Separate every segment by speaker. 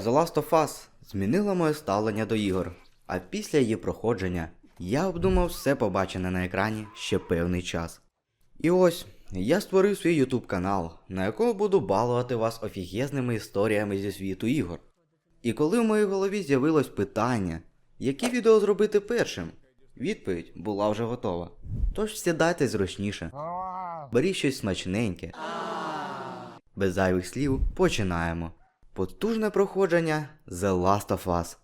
Speaker 1: The Last of Us змінила моє ставлення до ігор, а після її проходження я обдумав все побачене на екрані ще певний час. І ось я створив свій YouTube канал, на якому буду балувати вас офігезними історіями зі світу ігор. І коли в моїй голові з'явилось питання, яке відео зробити першим, відповідь була вже готова. Тож сідайте зручніше, беріть щось смачненьке. Без зайвих слів починаємо. Потужне проходження The Last of Us.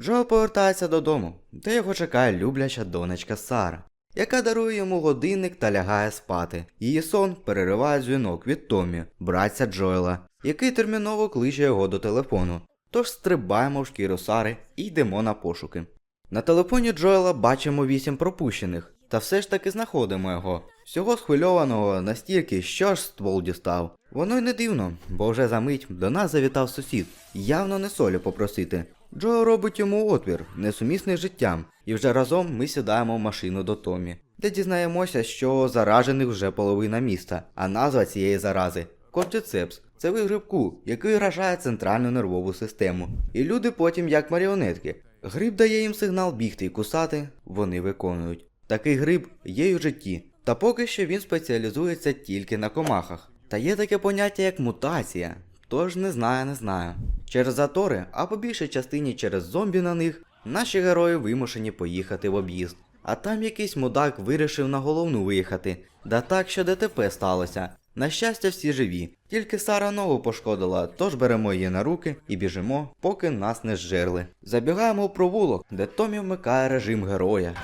Speaker 1: Джо повертається додому, де його чекає любляча донечка Сара, яка дарує йому годинник та лягає спати. Її сон перериває дзвінок від Томі, братця Джоела, який терміново кличе його до телефону. Тож стрибаємо в шкіру Сари і йдемо на пошуки. На телефоні Джоела бачимо вісім пропущених, та все ж таки знаходимо його. Всього схвильованого настільки, що аж ствол дістав. Воно й не дивно, бо вже за мить до нас завітав сусід, явно не солі попросити. Джо робить йому отвір, несумісний з життям, і вже разом ми сідаємо в машину до Томі, де дізнаємося, що заражених вже половина міста, а назва цієї зарази Кортицепс. Це вид грибку, який вражає центральну нервову систему. І люди потім як маріонетки. Гриб дає їм сигнал бігти і кусати, вони виконують. Такий гриб є й у житті, та поки що він спеціалізується тільки на комахах. Та є таке поняття як мутація, тож не знаю, не знаю. Через затори, а по більшій частині через зомбі на них, наші герої вимушені поїхати в об'їзд. А там якийсь мудак вирішив на головну виїхати, да так, що ДТП сталося. На щастя, всі живі, тільки Сара ногу пошкодила, тож беремо її на руки і біжимо, поки нас не зжерли. Забігаємо в провулок, де Томі вмикає режим героя.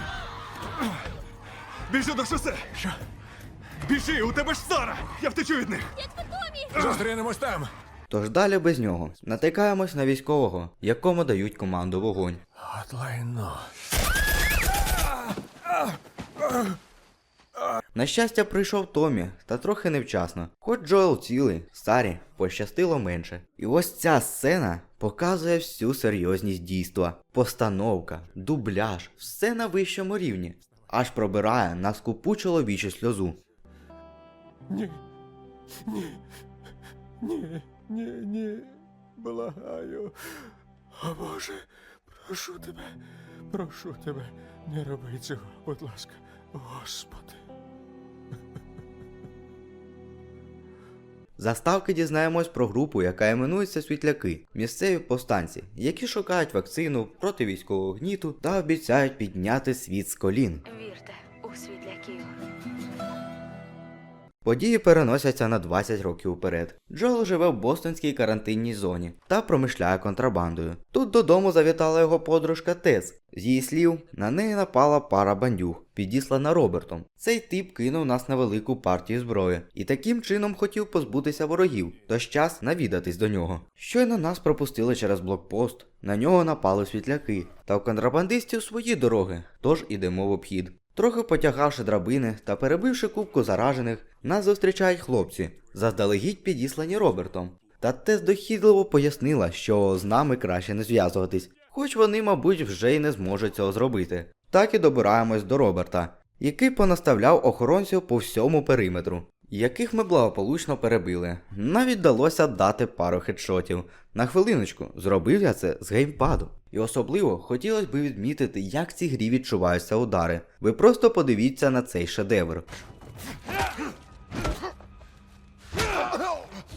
Speaker 2: Біжи до шосе! Що? Біжи, у тебе ж Сара! Я втечу від них!
Speaker 3: Зустрінемось там.
Speaker 1: Тож далі без нього натикаємось на військового, якому дають команду вогонь.
Speaker 3: От лайно.
Speaker 1: На щастя, прийшов Томі, та трохи невчасно. Хоч Джоел цілий, Сарі пощастило менше. І ось ця сцена показує всю серйозність дійства. Постановка, дубляж, все на вищому рівні. Аж пробирає на скупу чоловічу сльозу.
Speaker 3: Ні. Ні. Ні. Ні, ні. Благаю. О Боже, прошу тебе, прошу тебе, не роби цього, будь ласка, Господи.
Speaker 1: Заставки дізнаємось про групу, яка іменується Світляки, місцеві повстанці, які шукають вакцину проти військового гніту та обіцяють підняти світ з колін. Події переносяться на 20 років вперед. Джоел живе в бостонській карантинній зоні та промишляє контрабандою. Тут додому завітала його подружка Тес. З її слів, на неї напала пара бандюг, підіслана Робертом. Цей тип кинув нас на велику партію зброї і таким чином хотів позбутися ворогів, тож час навідатись до нього. Щойно нас пропустили через блокпост, на нього напали світляки, та у контрабандистів свої дороги, тож ідемо в обхід. Трохи потягавши драбини та перебивши кубку заражених, нас зустрічають хлопці, заздалегідь підіслані Робертом. Та Тес дохідливо пояснила, що з нами краще не зв'язуватись, хоч вони, мабуть, вже й не зможуть цього зробити. Так і добираємось до Роберта, який понаставляв охоронців по всьому периметру, яких ми благополучно перебили. Навіть вдалося дати пару хедшотів. На хвилиночку, зробив я це з геймпаду. І особливо хотілося б відмітити, як в цій грі відчуваються удари. Ви просто подивіться на цей шедевр.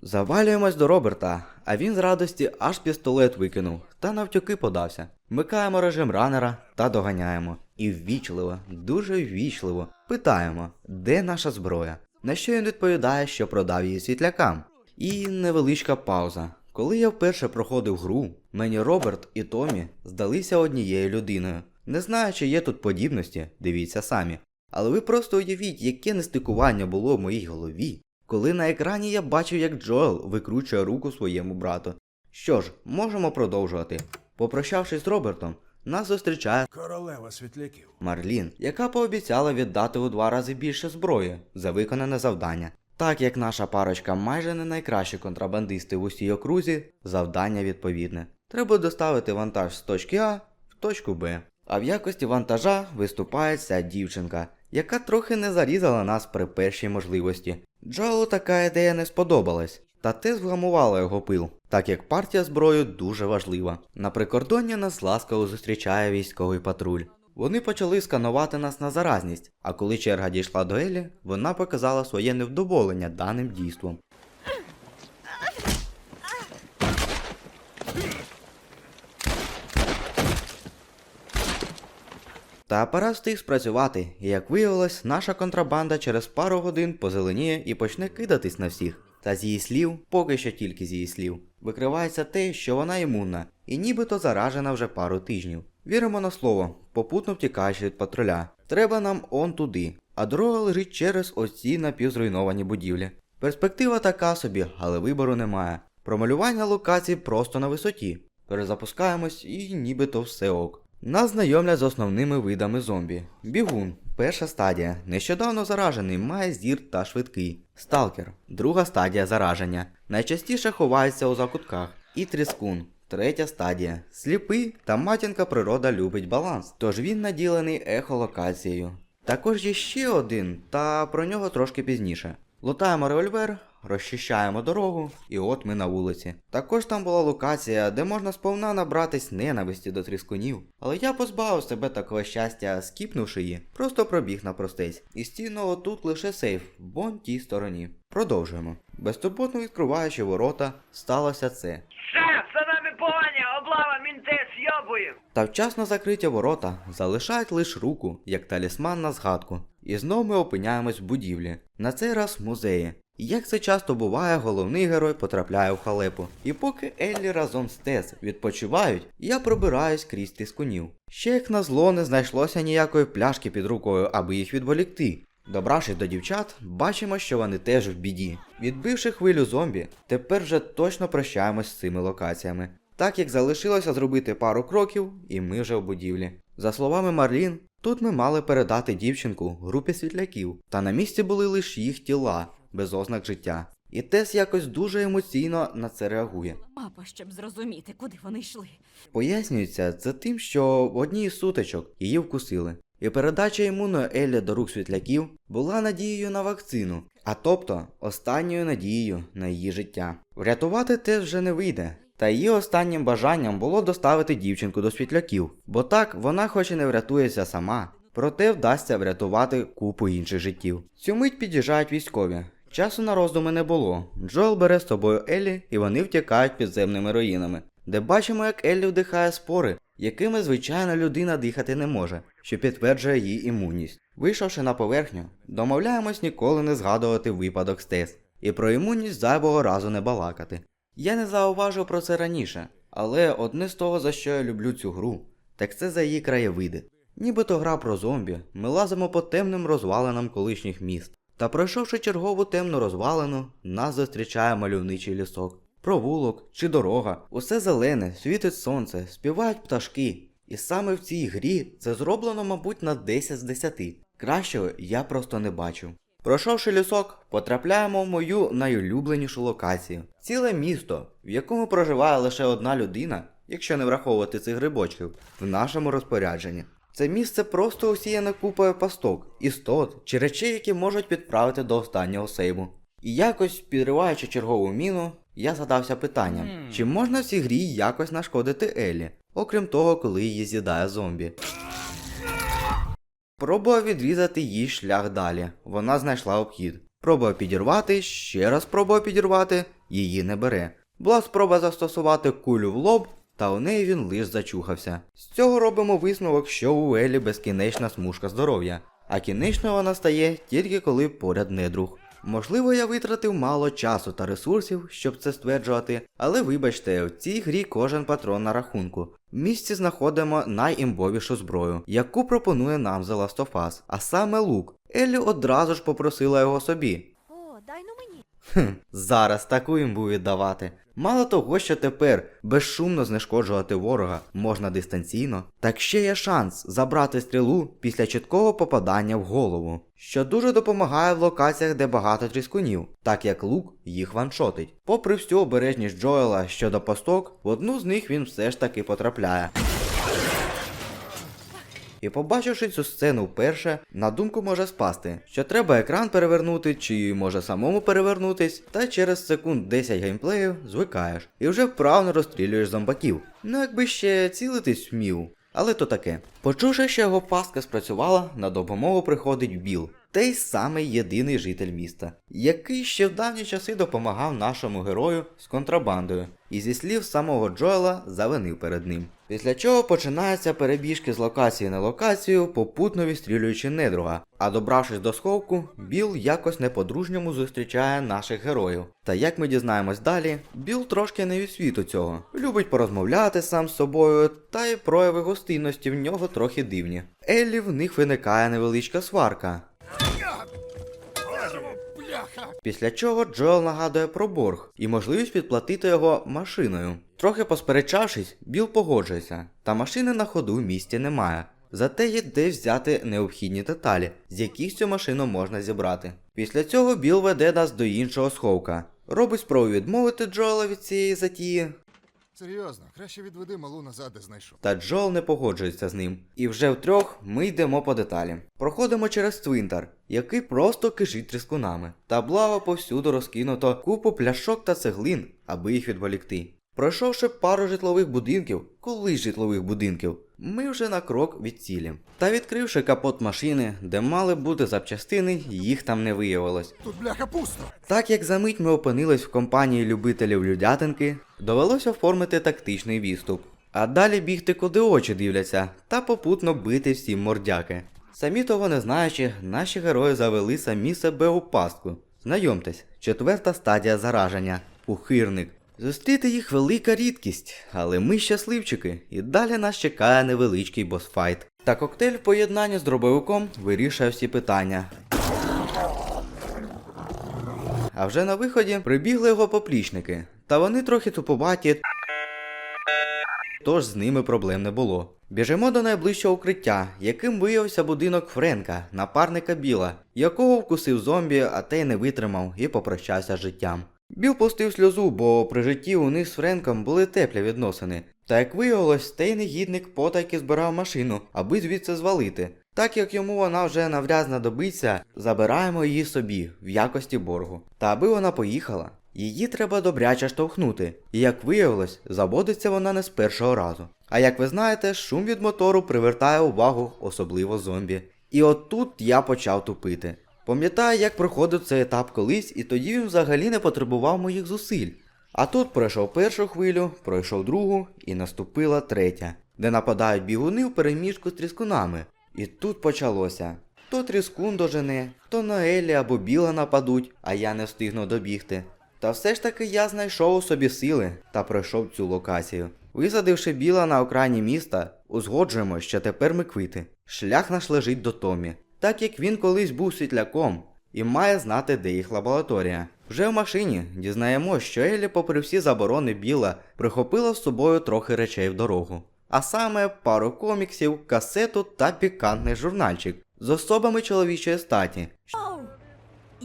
Speaker 1: Завалюємось до Роберта, а він з радості аж пістолет викинув та навтюки подався. Вмикаємо режим ранера та доганяємо. І ввічливо, дуже ввічливо питаємо, де наша зброя. На що він відповідає, що продав її світлякам. І невеличка пауза. Коли я вперше проходив гру, мені Роберт і Томі здалися однією людиною. Не знаю, чи є тут подібності, дивіться самі. Але ви просто уявіть, яке нестикування було в моїй голові, коли на екрані я бачив, як Джоел викручує руку своєму брату. Що ж, можемо продовжувати. Попрощавшись з Робертом, нас зустрічає
Speaker 3: Королева світляків.
Speaker 1: Марлін, яка пообіцяла віддати у два рази більше зброї за виконане завдання. Так як наша парочка майже не найкращі контрабандисти в усій окрузі, завдання відповідне. Треба доставити вантаж з точки А в точку Б. А в якості вантажа виступає ця дівчинка, яка трохи не зарізала нас при першій можливості. Джоелу така ідея не сподобалась, та те згламувало його пил, так як партія зброї дуже важлива. На прикордонні нас ласкаво зустрічає військовий патруль. Вони почали сканувати нас на заразність, а коли черга дійшла до Елі, вона показала своє невдоволення даним дійством. Та апарат встиг спрацювати, і як виявилось, наша контрабанда через пару годин позеленіє і почне кидатись на всіх. Та з її слів, поки що тільки з її слів, викривається те, що вона імунна, і нібито заражена вже пару тижнів. Віримо на слово, попутно втікаючи від патруля. Треба нам он туди, а дорога лежить через ось ці напівзруйновані будівлі. Перспектива така собі, але вибору немає. Промалювання локацій просто на висоті. Перезапускаємось і нібито все ок. Нас знайомлять з основними видами зомбі. Бігун, перша стадія, нещодавно заражений, має зір та швидкий. Сталкер, друга стадія зараження. Найчастіше ховається у закутках. І тріскун, третя стадія. Сліпий та матінка природа любить баланс, тож він наділений ехолокацією. Також є ще один, та про нього трошки пізніше. Лутаємо револьвер, розчищаємо дорогу, і от ми на вулиці. Також там була локація, де можна сповна набратись ненависті до тріскунів. Але я позбавив себе такого щастя, скіпнувши її, просто пробіг на простець. І стійно тут лише сейф, вон тій стороні. Продовжуємо. Безтурботно відкриваючи ворота, сталося це. Та вчасно закриті ворота залишають лише руку, як талісман на згадку. І знову ми опиняємось в будівлі. На цей раз в музеї. Як це часто буває, головний герой потрапляє в халепу. І поки Еллі разом з Тес відпочивають, я пробираюсь крізь тискунів. Ще як на зло не знайшлося ніякої пляшки під рукою, аби їх відволікти. Добравшись до дівчат, бачимо, що вони теж в біді. Відбивши хвилю зомбі, тепер вже точно прощаємось з цими локаціями. Так як залишилося зробити пару кроків, і ми вже в будівлі. За словами Марлін, тут ми мали передати дівчинку групі світляків, та на місці були лише їх тіла, без ознак життя. І Тес якось дуже емоційно на це реагує.
Speaker 4: Мапа, щоб зрозуміти, куди вони йшли.
Speaker 1: Пояснюється це тим, що в одній із сутичок її вкусили. І передача імунної Еллі до рук світляків була надією на вакцину, а тобто останньою надією на її життя. Врятувати теж вже не вийде. Та її останнім бажанням було доставити дівчинку до світляків, бо так вона хоч і не врятується сама, проте вдасться врятувати купу інших життів. Цю мить під'їжджають військові. Часу на роздуми не було. Джоел бере з собою Еллі, і вони втікають підземними руїнами, де бачимо, як Еллі вдихає спори, якими звичайна людина дихати не може, що підтверджує її імунність. Вийшовши на поверхню, домовляємось ніколи не згадувати випадок з і про імунність зайвого разу не балакати. Я не зауважив про це раніше, але одне з того, за що я люблю цю гру, так це за її краєвиди. Нібито гра про зомбі, ми лазимо по темним розвалинам колишніх міст. Та пройшовши чергову темну розвалину, нас зустрічає мальовничий лісок. Провулок чи дорога, усе зелене, світить сонце, співають пташки. І саме в цій грі це зроблено, мабуть, на 10 з 10. Кращого я просто не бачу. Пройшовши лісок, потрапляємо в мою найулюбленішу локацію. Ціле місто, в якому проживає лише одна людина, якщо не враховувати цих грибочків, в нашому розпорядженні. Це місце просто усіяне купою пасток, істот чи речей, які можуть підправити до останнього сейву. І якось, підриваючи чергову міну, я задався питанням, чи можна в цій грі якось нашкодити Елі, окрім того, коли її з'їдає зомбі. Пробував відрізати їй шлях далі. Вона знайшла обхід. Пробував підірвати, ще раз пробував підірвати, її не бере. Була спроба застосувати кулю в лоб, та у неї він лиш зачухався. З цього робимо висновок, що у Елі безкінечна смужка здоров'я, а кінечною вона стає тільки коли поряд недруг. Можливо, я витратив мало часу та ресурсів, щоб це стверджувати, але вибачте, в цій грі кожен патрон на рахунку. В місці знаходимо найімбовішу зброю, яку пропонує нам The Last of Us, а саме лук. Еллі одразу ж попросила його собі.
Speaker 4: О, дай ну мені.
Speaker 1: Хм, зараз таку імбу віддавати. Мало того, що тепер безшумно знешкоджувати ворога можна дистанційно, так ще є шанс забрати стрілу після чіткого попадання в голову, що дуже допомагає в локаціях, де багато тріскунів, так як лук їх ваншотить. Попри всю обережність Джоела щодо посток, в одну з них він все ж таки потрапляє. І побачивши цю сцену вперше, на думку може спасти, що треба екран перевернути, чи може самому перевернутись, та через секунд 10 геймплею звикаєш і вже вправно розстрілюєш зомбаків. Ну якби ще цілитись вмів. Але то таке. Почувши, що його пастка спрацювала, на допомогу приходить Біл, той самий єдиний житель міста, який ще в давні часи допомагав нашому герою з контрабандою, і зі слів самого Джоела завинив перед ним. Після чого починаються перебіжки з локації на локацію, попутно відстрілюючи недруга. А добравшись до сховку, Біл якось не по-дружньому зустрічає наших героїв. Та як ми дізнаємось далі, Біл трошки не від світу цього. Любить порозмовляти сам з собою, та й прояви гостинності в нього трохи дивні. Еллі в них виникає невеличка сварка. Після чого Джоел нагадує про борг і можливість підплатити його машиною. Трохи посперечавшись, Біл погоджується, та машини на ходу в місті немає. Зате є де взяти необхідні деталі, з яких цю машину можна зібрати. Після цього Біл веде нас до іншого сховка. Робить спробу відмовити Джоела від цієї затії,
Speaker 5: Серйозно, краще відведи малу назад, де знайшов.
Speaker 1: та Джол не погоджується з ним. І вже втрьох ми йдемо по деталі. Проходимо через цвинтар, який просто кишить тріскунами. Та благо повсюду розкинуто купу пляшок та цеглин, аби їх відволікти. Пройшовши пару житлових будинків, колись житлових будинків, ми вже на крок від цілі. Та відкривши капот машини, де мали бути запчастини, їх там не виявилось.
Speaker 5: Тут бляха пусто.
Speaker 1: Так як за мить ми опинились в компанії любителів людятинки, довелося оформити тактичний відступ. А далі бігти куди очі дивляться, та попутно бити всім мордяки. Самі того не знаючи, наші герої завели самі себе у пастку. Знайомтесь, четверта стадія зараження пухирник. Зустріти їх велика рідкість, але ми щасливчики, і далі нас чекає невеличкий босфайт. Та коктейль в поєднанні з дробовиком вирішує всі питання. А вже на виході прибігли його поплічники, та вони трохи тупуваті, тож з ними проблем не було. Біжимо до найближчого укриття, яким виявився будинок Френка, напарника Біла, якого вкусив зомбі, а той не витримав і попрощався з життям. Біл пустив сльозу, бо при житті у них з Френком були теплі відносини. Та як виявилось, той негідник потайки збирав машину, аби звідси звалити. Так як йому вона вже навряд знадобиться, забираємо її собі в якості боргу. Та аби вона поїхала, її треба добряче штовхнути. І як виявилось, заводиться вона не з першого разу. А як ви знаєте, шум від мотору привертає увагу, особливо зомбі. І от тут я почав тупити. Пам'ятаю, як проходив цей етап колись, і тоді він взагалі не потребував моїх зусиль. А тут пройшов першу хвилю, пройшов другу і наступила третя, де нападають бігуни в переміжку з тріскунами. І тут почалося. То тріскун дожене, то на Еллі або Біла нападуть, а я не встигну добігти. Та все ж таки я знайшов у собі сили та пройшов цю локацію. Висадивши біла на окраїні міста, узгоджуємо, що тепер ми квити. Шлях наш лежить до Томі, так як він колись був світляком і має знати, де їх лабораторія. Вже в машині дізнаємось, що Елі, попри всі заборони біла, прихопила з собою трохи речей в дорогу. А саме пару коміксів, касету та пікантний журнальчик з особами чоловічої статі!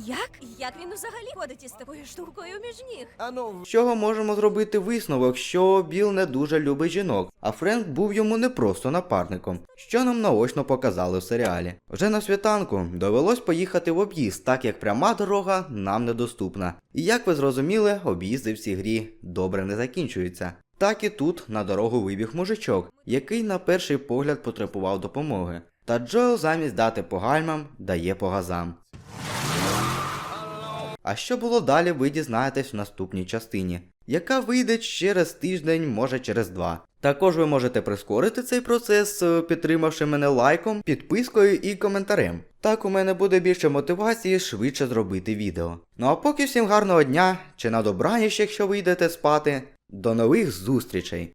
Speaker 4: Як? Як він взагалі ходить із такою штукою між ніг?
Speaker 3: Ану,
Speaker 1: З чого можемо зробити висновок, що Біл не дуже любить жінок, а Френк був йому не просто напарником, що нам наочно показали в серіалі. Вже на світанку довелось поїхати в об'їзд, так як пряма дорога нам недоступна. І як ви зрозуміли, об'їзди в цій грі добре не закінчуються. Так і тут на дорогу вибіг мужичок, який на перший погляд потребував допомоги. Та Джоел замість дати по гальмам дає по газам. А що було далі, ви дізнаєтесь в наступній частині, яка вийде через тиждень, може через два. Також ви можете прискорити цей процес, е, підтримавши мене лайком, підпискою і коментарем. Так у мене буде більше мотивації швидше зробити відео. Ну а поки всім гарного дня чи на добраніч, якщо ви йдете спати. До нових зустрічей!